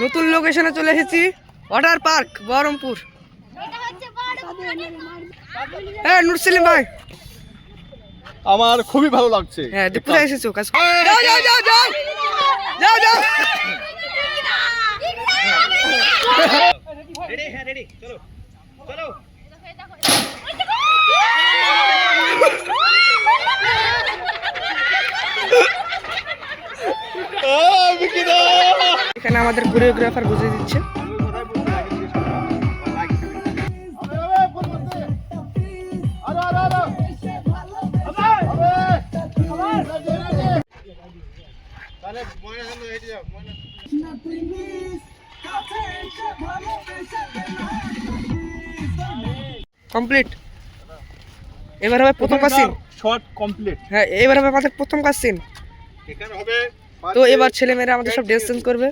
লোকেশনে চলে এসেছি। Water park Baharampur. হ্যাঁ নুরসেলিম ভাই। আমার খুবই ভালো লাগছে। হ্যাঁ দীপুরা এসেছ? কাজ যাও যাও যাও যাও। যাও যাও। বিকিদা! এখানে আমাদের কোরিওগ্রাফার বুঝিয়ে দিচ্ছে। কমপ্লিট এবার হবে প্রথম কাজ সিন শর্ট কমপ্লিট হ্যাঁ এবার হবে আমাদের প্রথম কাজ সিন এখানে হবে তো এবার ছেলেমেয়েরা আমাদের সব ড্রেস চেঞ্জ করবে।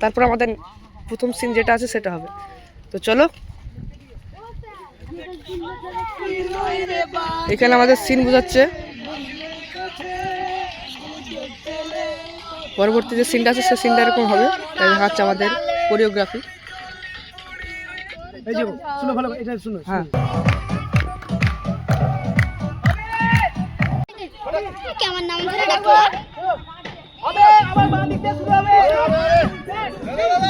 তারপর আমাদের প্রথম সিন যেটা আছে সেটা হবে। তো চলো। এখানে আমাদের সিন বোঝাচ্ছে। পরবর্তী যে সিনটা আছে সে সিনটা এরকম হবে। তাই দেখাচ্ছে আমাদের কোরিওগ্রাফি এই শুনো ভালো এটা শুনো হ্যাঁ। আমার নাম ধরে ডাকলো Vai, vai, vai.